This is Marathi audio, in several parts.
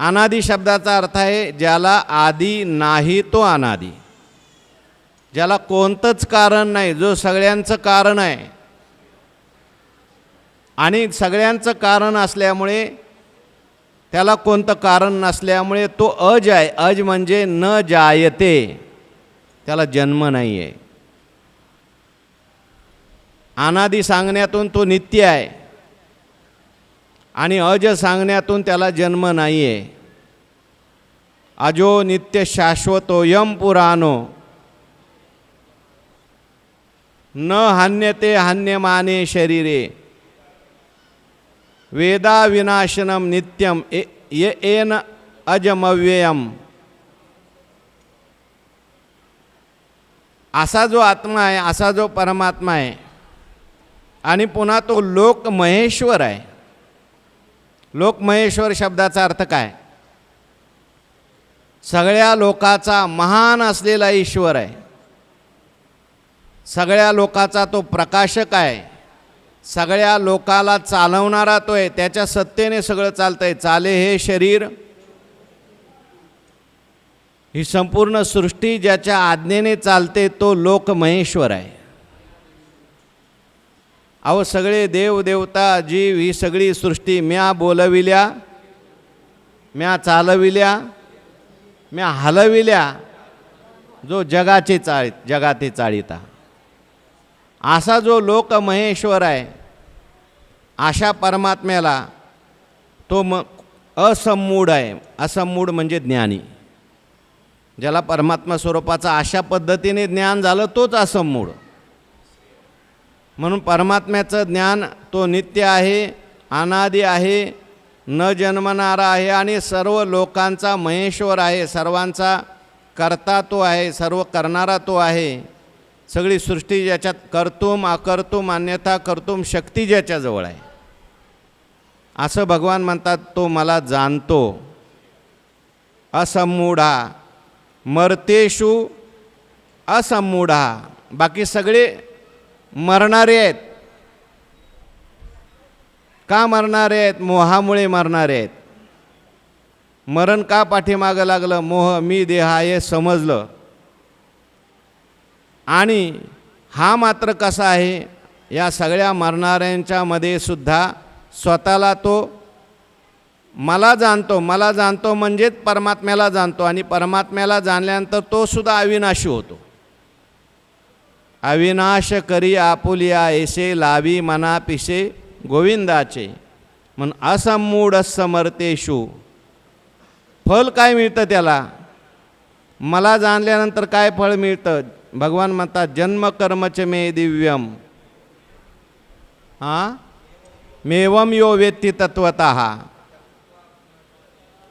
अनादी शब्दाचा अर्थ आहे ज्याला आदी नाही तो अनादी. ज्याला कोणतंच कारण नाही जो सगळ्यांचं कारण आहे. आणि सगळ्यांचं कारण असल्यामुळे त्याला कोणतं कारण नसल्यामुळे तो अज आहे. अज म्हणजे न जायते. त्याला जन्म नाही आहे अनादी सांगण्यातून तो नित्य आहे. आणि अज सांगण्यातून त्याला जन्म नाही आहे अजो नित्य शाश्वतोयम पुराणो. न हान्यते हान्यमाने शरीरे. वेदाविनाशनम नित्यम ए ये अजमव्ययम. असा जो आत्मा आहे असा जो परमात्मा आहे आणि पुन्हा तो लोक महेश्वर आहे. लोकमहेश्वर शब्दाचा अर्थ काय? सगळ्या लोकाचा महान असलेला ईश्वर आहे. सगळ्या लोकाचा तो प्रकाशक आहे. सगळ्या लोकाला चालवणारा तो आहे. त्याच्या सत्तेने सगळं चालतं आहे चाले हे शरीर. ही संपूर्ण सृष्टी ज्याच्या आज्ञेने चालते तो लोकमहेश्वर आहे. अहो सगळे देव देवता जीव ही सगळी सृष्टी म्या बोलविल्या म्या चालविल्या म्या हलविल्या जो जगाचे चाळी जगाते चाळीता. असा जो लोक महेश्वर आहे अशा परमात्म्याला तो म असमूढ आहे. असमूढ म्हणजे ज्ञानी. ज्याला परमात्मा स्वरूपाचं अशा पद्धतीने ज्ञान झालं तोच असमूढ म्हणून परमात्म्याचं ज्ञान तो नित्य आहे अनादी आहे न जन्मणारा आहे आणि सर्व लोकांचा महेश्वर आहे सर्वांचा करता तो आहे सर्व करणारा तो आहे. सगळी सृष्टी ज्याच्यात कर्तुम अकर्तुम अन्यथा कर्तुम शक्ती ज्याच्याजवळ आहे. असं भगवान म्हणतात तो मला जाणतो. असमूढा मर्तेषु असमूढा बाकी सगळे मरणारे आहेत. का मरणारे आहेत? मोहामुळे मरणारे आहेत. मरण का पाठीमागं लागलं? मोह मी देह समजलं. आणि हा मात्र कसा आहे? या सगळ्या मरणाऱ्यांच्यामध्ये सुद्धा स्वतःला तो मला जाणतो. मला जाणतो म्हणजेच परमात्म्याला जाणतो. आणि परमात्म्याला जाणल्यानंतर तो सुद्धा अविनाशी होतो. अविनाश करी आपुलिया ऐसे लावी मना पिसे गोविंदाचे. मन असमूढ समर्तेषु फल काय मिळतं त्याला? मला जाणल्यानंतर काय फळ मिळतं? भगवान म्हणतात जन्मकर्मच मे दिव्यम. हां? मेवम यो वेत्ती तत्वत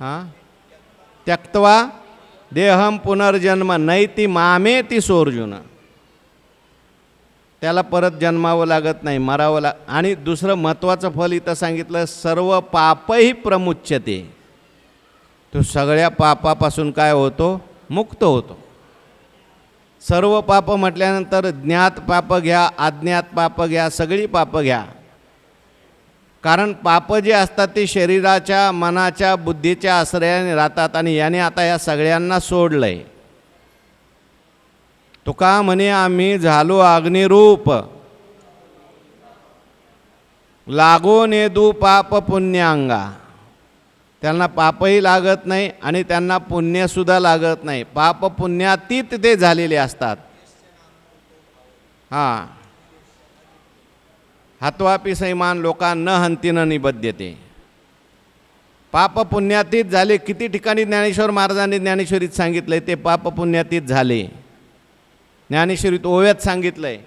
हां? त्यक्त्वा देहम पुनर्जन्म नैती मामे ती सोर्जुन त्याला परत जन्मावं लागत नाही मरावं लाग आणि दुसरं महत्त्वाचं फल इथं सांगितलं सर्व पापही प्रमुच्यते. तो सगळ्या पापापासून काय होतो? मुक्त होतो. सर्व पाप म्हटल्यानंतर ज्ञात पाप घ्या अज्ञात पाप घ्या सगळी पाप घ्या. कारण पाप जे असतात ते शरीराच्या मनाच्या बुद्धीच्या आश्रयाने राहतात आणि याने आता या सगळ्यांना सोडलं आहे तुका म्हणे आम्ही झालो अग्निरूप. लागो नेदू पाप पुण्यांगा. त्यांना पापही लागत नाही आणि त्यांना पुण्यसुद्धा लागत नाही. पाप पुण्यातीत ते झालेले असतात. हां. हातवापी सैमान लोकांना न हंतीनं निबद्धते पाप पुण्यातीत झाले. किती ठिकाणी ज्ञानेश्वर महाराजांनी ज्ञानेश्वरीत सांगितले ते पाप पुण्यातीत झाले. ज्ञानेश्वरीत ओव्यात सांगितलं आहे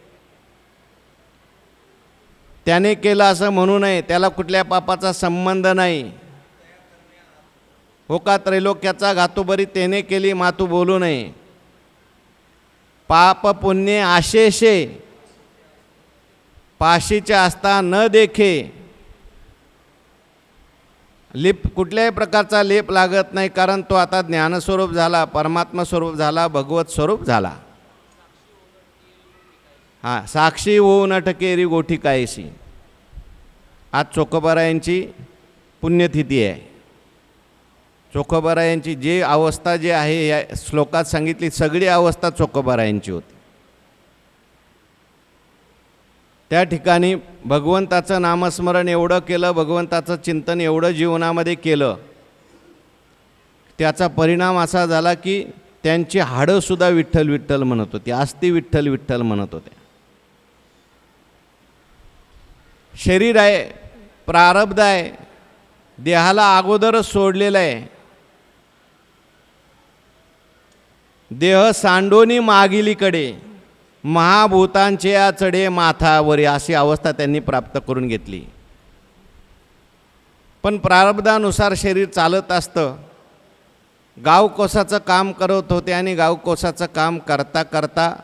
त्याने केलं असं म्हणू नये त्याला कुठल्या पापाचा संबंध नाही. हो का त्रैलोक्याचा घातोबरी त्याने केली मातू बोलू नये. पाप पुण्य आशेषे पाशीचे असता न देखे. लेप कुठल्याही प्रकारचा लेप लागत नाही कारण तो आता ज्ञानस्वरूप झाला परमात्मा स्वरूप झाला भगवत स्वरूप झाला. हां साक्षी होऊ न टकेरी गोठी कायशी आज चोकोबारायांची पुण्यतिथी आहे. चोखोबारायांची जी अवस्था जी आहे या श्लोकात सांगितली सगळी अवस्था चोखोबारायांची होती. त्या ठिकाणी भगवंताचं नामस्मरण एवढं केलं भगवंताचं चिंतन एवढं जीवनामध्ये केलं त्याचा परिणाम असा झाला की त्यांची हाडंसुद्धा विठ्ठल विठ्ठल म्हणत होती आस्ती विठ्ठल विठ्ठल म्हणत होते. शरीर आहे प्रारब्ध आहे देहाला अगोदरच सोडलेलं आहे. देह सांडोनी मागिलीकडे महाभूतांचे या चढे माथावरी अशी अवस्था त्यांनी प्राप्त करून घेतली. पण प्रारब्धानुसार शरीर चालत असतं. गावकोसाचं काम करत होते आणि गावकोसाचं काम करता करता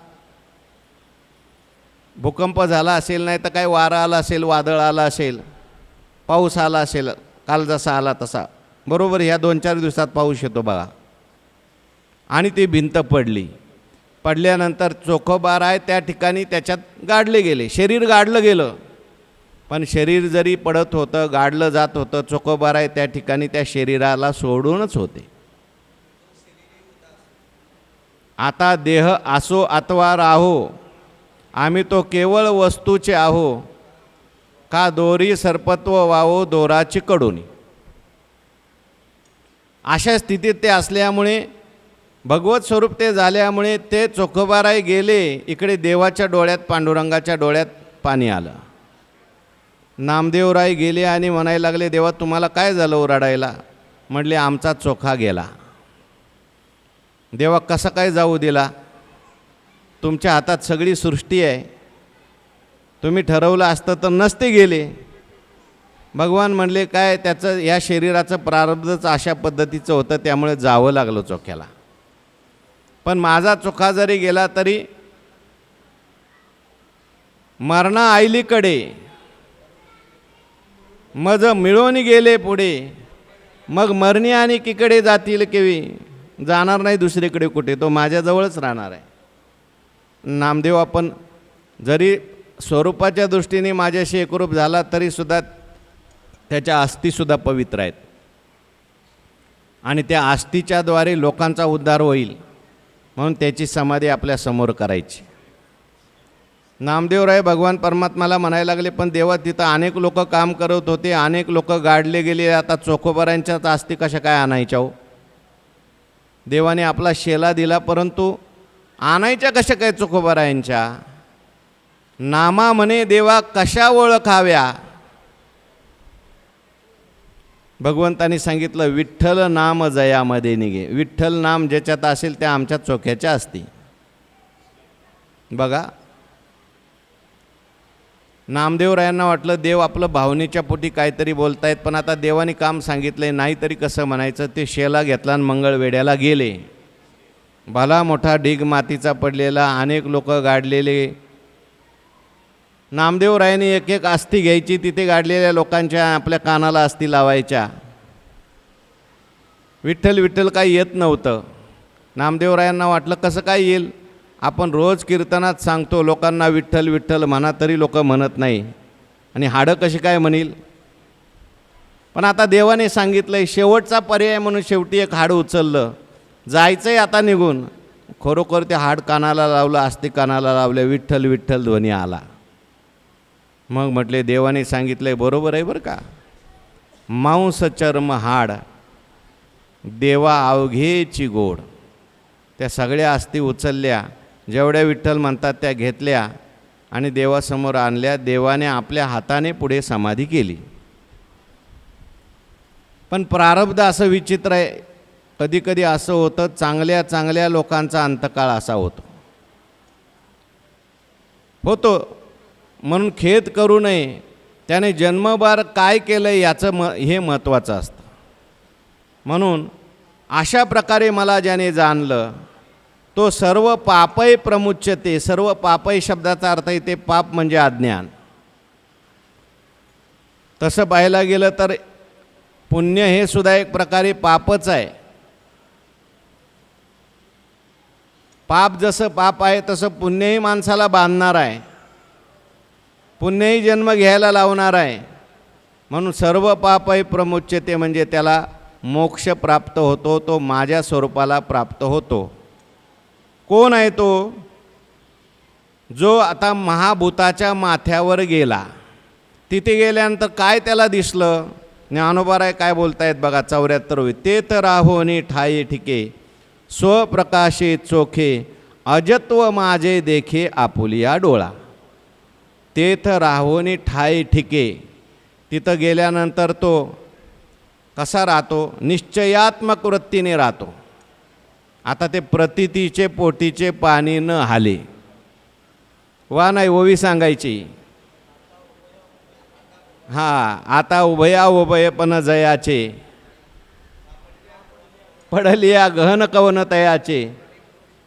भूकंप झाला असेल नाही तर काय वारा आला असेल वादळ आला असेल पाऊस आला असेल काल जसा आला तसा. बरोबर ह्या दोन चार दिवसात पाऊस येतो बघा. आणि ती भिंत पडली. पडल्यानंतर चोखोबार आहे त्या ठिकाणी त्याच्यात गाडले गेले. शरीर गाडलं गेलं. पण शरीर जरी पडत होतं गाडलं जात होतं चोखोबार आहे त्या ठिकाणी त्या शरीराला सोडूनच होते. आता देह असो अथवा राहो आम्ही तो केवळ वस्तूचे आहो. का दोरी सर्पत्व वावो दोराची कडोनी. अशा स्थितीत ते असल्यामुळे भगवत स्वरूप ते झाल्यामुळे ते चोखोबाराय गेले. इकडे देवाच्या डोळ्यात पांडुरंगाच्या डोळ्यात पाणी आलं. नामदेवराय गेले आणि म्हणायला लागले देवा तुम्हाला काय झालं ओरडायला? म्हटले आमचा चोखा गेला. देवा कसा काय जाऊ दिला? तुमच्या हातात सगळी सृष्टी आहे. तुम्ही ठरवलं असतं तर नसते गेले. भगवान म्हणले काय त्याचं या शरीराचं प्रारब्धच अशा पद्धतीचं होतं त्यामुळे जावं लागलं चोख्याला. पण माझा चोखा जरी गेला तरी मरणा आईलीकडे. मज मिळून गेले पुढे. मग मरणी आणि किकडे जातील केवी? जाणार नाही दुसरीकडे कुठे? तो माझ्याजवळच राहणार आहे. नामदेव आपण जरी स्वरूपाच्या दृष्टीने माझ्याशी एकरूप झाला तरीसुद्धा त्याच्या आस्तीसुद्धा पवित्र आहेत. आणि त्या आस्तीच्याद्वारे लोकांचा उद्धार होईल म्हणून त्याची समाधी आपल्यासमोर करायची. नामदेवराय भगवान परमात्माला म्हणायला लागले पण देवा तिथं अनेक लोक काम करत होते अनेक लोक गाडले गेले आता चोखोबऱ्यांच्याच आस्ती कशा काय आणायच्या हो? देवाने आपला शेला दिला परंतु आणायच्या कशा काय चोखोबारायांच्या नामा म्हणे देवा कशा ओळखाव्या? भगवंतानी सांगितलं विठ्ठल नाम जयामध्ये निघे. विठ्ठल नाम ज्याच्यात असेल त्या आमच्या चोख्याच्या असती बघा. नामदेवरायांना वाटलं देव आपलं भावनेच्या पोटी काहीतरी बोलतायत पण आता देवाने काम सांगितलंय नाही तरी कसं म्हणायचं? ते शेला घेतला आणि मंगळवेड्याला गेले. भला मोठा ढीग मातीचा पडलेला अनेक लोक गाडलेले. नामदेवरायाने एक एक अस्थी घ्यायची तिथे गाडलेल्या लोकांच्या आपल्या कानाला अस्थी लावायच्या. विठ्ठल विठ्ठल काही येत नव्हतं. नामदेवरायांना वाटलं कसं काय येईल? आपण रोज कीर्तनात सांगतो लोकांना विठ्ठल विठ्ठल म्हणा तरी लोक म्हणत नाही. आणि हाडं कशी काय म्हणील? पण आता देवाने सांगितलं आहे शेवटचा पर्याय म्हणून शेवटी एक हाडं उचललं. जायचं आहे आता निघून. खरोखर ते हाड कानाला लावलं आस्ती कानाला लावलं विठ्ठल विठ्ठल ध्वनी आला. मग म्हटले देवाने सांगितलं आहे बरोबर आहे बरं का? मांस चर्म हाड देवा अवघेची गोड. त्या सगळ्या आस्ती उचलल्या जेवढ्या विठ्ठल म्हणतात त्या घेतल्या आणि देवासमोर आणल्या देवाने आपल्या हाताने पुढे समाधी केली. पण प्रारब्ध असं विचित्र आहे कधीकधी असं होतं चांगल्या चांगल्या लोकांचा अंतकाळ असा होतो. होतो. म्हणून खेद करू नये. त्याने जन्मभर काय केलं याचं म हे महत्त्वाचं असतं. म्हणून अशा प्रकारे मला ज्याने जाणलं तो सर्व पापय प्रमुच्यते सर्व पापय शब्दाचा अर्थ येते पाप म्हणजे अज्ञान. तसं पाहायला गेलं तर पुण्य हे सुद्धा एक प्रकारे पापच आहे. पाप जसं पाप आहे तसं पुण्यही माणसाला बांधणार आहे. पुण्यही जन्म घ्यायला लावणार आहे. म्हणून सर्व पापही प्रमुच्यते म्हणजे त्याला मोक्ष प्राप्त होतो तो माझ्या स्वरूपाला प्राप्त होतो. कोण आहे तो? जो आता महाभूताच्या माथ्यावर गेला. तिथे गेल्यानंतर काय त्याला दिसलं? ज्ञानोबाराय काय बोलतायत बघा चौऱ्याहत्तर ते तर राहोनी ठाई ठिके स्वप्रकाशे चोखे अजत्व माझे देखे आपुलिया डोळा. तेथ राहोनी ठाई ठिके तिथं गेल्यानंतर तो कसा राहतो? निश्चयात्मक वृत्तीने राहतो. आता ते प्रतितीचे पोटीचे पाणी न हाले. वा नाही ओवी सांगायची. हां आता उभया उभयपण जयाचे. पडलिया गहन कवन तयाचे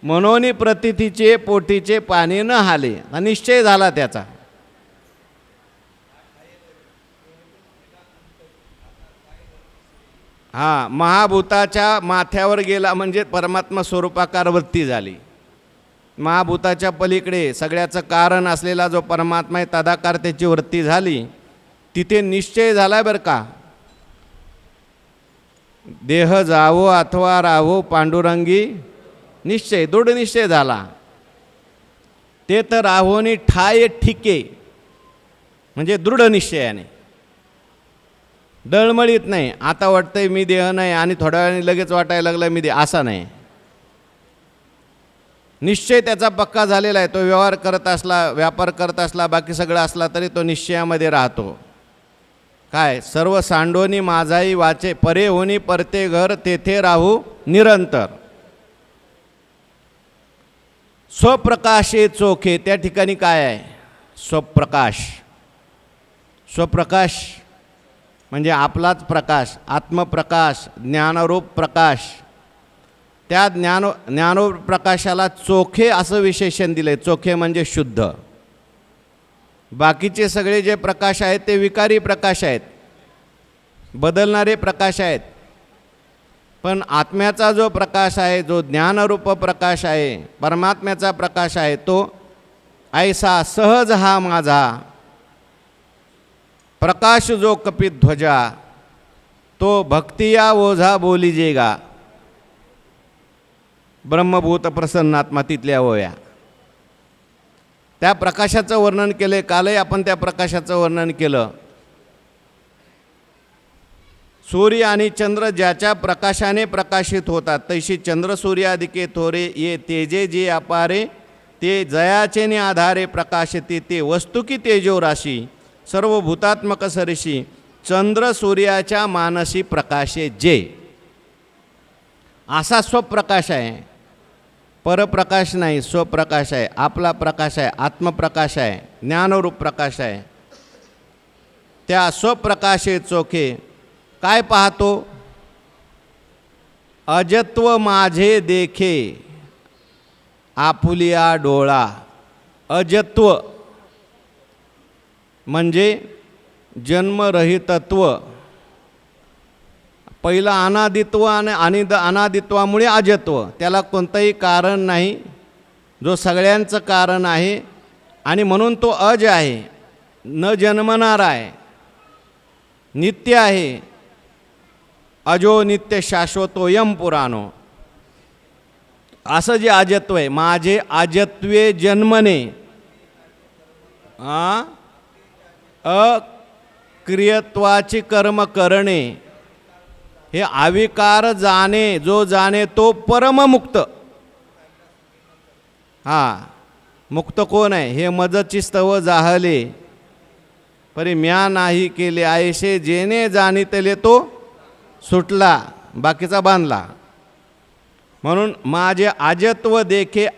मनोनी प्रतिथीचे पोटीचे पाणी न हाले. हा निश्चय झाला त्याचा. हा महाभूताच्या माथ्यावर गेला म्हणजे परमात्मा स्वरूपाकार वृत्ती झाली. महाभूताच्या पलीकडे सगळ्याचं कारण असलेला जो परमात्मा आहे तदाकार त्याची वृत्ती झाली. तिथे निश्चय झाला बरं का? देह जावो अथवा राहो पांडुरंगी निश्चय दृढ निश्चय झाला. ते तर राहोनी ठाय ठिके म्हणजे दृढ निश्चयाने. डळमळीत नाही आता वाटतंय मी देह नाही आणि थोड्या वेळाने लगेच वाटायला लागलं मी देह असा नाही. निश्चय त्याचा पक्का झालेला आहे तो व्यवहार करत असला व्यापार करत असला बाकी सगळं असला तरी तो निश्चयामध्ये राहतो. काय सर्व सांडोनी माझाही वाचे परे होनी परते घर तेथे राहू निरंतर. स्वप्रकाशे चोखे त्या ठिकाणी काय आहे? स्वप्रकाश. स्वप्रकाश म्हणजे आपलाच प्रकाश आत्मप्रकाश ज्ञानरूप प्रकाश. त्या ज्ञान ज्ञानरूप प्रकाशाला चोखे असं विशेषण दिले चोखे म्हणजे शुद्ध. बाकीचे सगळे जे प्रकाश आहेत ते विकारी प्रकाश आहेत. बदलणारे प्रकाश आहेत. पण आत्म्याचा जो प्रकाश आहे जो ज्ञानरूप प्रकाश आहे परमात्म्याचा प्रकाश आहे तो ऐसा सहज हा माझा. प्रकाश जो कपित ध्वजा तो भक्तिया ओझा बोलीजेगा ब्रह्मभूत प्रसन्नात्मा तिथल्या ओया. त्या प्रकाशाचं वर्णन केले कालही आपण त्या प्रकाशाचं वर्णन केलं. सूर्य आणि चंद्र ज्याच्या प्रकाशाने प्रकाशित होतात तैशी चंद्र सूर्यादिके थोरे ये तेजे जे अपारे ते जयाचे ने आधारे प्रकाशते ते वस्तू की तेजो राशी सर्व भूतात्मक सरशी चंद्र सूर्याच्या मानसी प्रकाशे जे. असा स्वप्रकाश आहे. परप्रकाश नाही स्वप्रकाश आहे. आपला प्रकाश आहे आत्मप्रकाश आहे ज्ञानरूप प्रकाश आहे. त्या स्वप्रकाशे चोखे काय पाहतो? अजत्व माझे देखे आपुलिया डोळा. अजत्व म्हणजे जन्मरहितत्व. पहिलं अनादित्व आणि अनिद अनादित्वामुळे अजत्व. त्याला कोणतंही कारण नाही. जो सगळ्यांचं कारण आहे आणि म्हणून तो अज आहे. न जन्मणार आहे. नित्य आहे. अजो नित्य शाश्वतो यम पुराणो. असं जे अजत्व आहे माझे अजत्वे जन्मने अ क्रियत्वाची कर्म करणे. हे आविकार जाणे जो जाणे तो परममुक्त. हा मुक्त कोण आहे? हे मजची स्तव जाहले. परी म्या नाही केले आयशे जेने जाणीतले तो सुटला बाकीचा बांधला. म्हणून माझे आजत्व देखे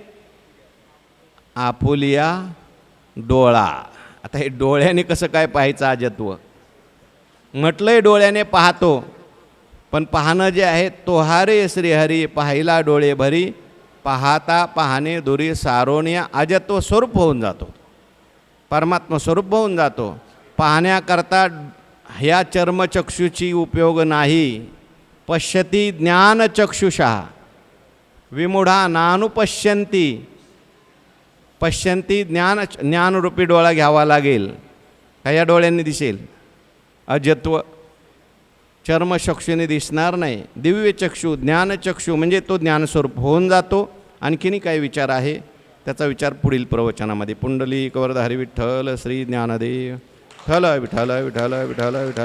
आपुलिया डोळा. आता हे डोळ्याने कसं काय पाहायचं आजत्व? म्हटलंय डोळ्याने पाहतो. पण पाहणं जे आहे तो हरे श्रीहरी पाहिला डोळे भरी पाहता पाहणे दुरी सारोण्या अजत्व स्वरूप होऊन जातो. परमात्मा स्वरूप होऊन जातो. पाहण्याकरता ह्या चर्मचक्षुची उपयोग नाही. पश्यती ज्ञानचक्षुषा. विमुढा नानुपश्यंती पश्यंती ज्ञान ज्ञानरूपी डोळा घ्यावा लागेल. ह्या या डोळ्यांनी दिसेल? अजत्व चर्मचक्षुने दिसणार नाही. दिव्य चक्षु ज्ञानचक्षु म्हणजे तो ज्ञानस्वरूप होऊन जातो. आणखीनही काही विचार आहे? त्याचा विचार पुढील प्रवचनामध्ये. पुंडली कवरधारी विठ्ठल श्री ज्ञानदेव. विठ्ठल विठ्ठल विठ्ठल विठ्ठल विठ्ठल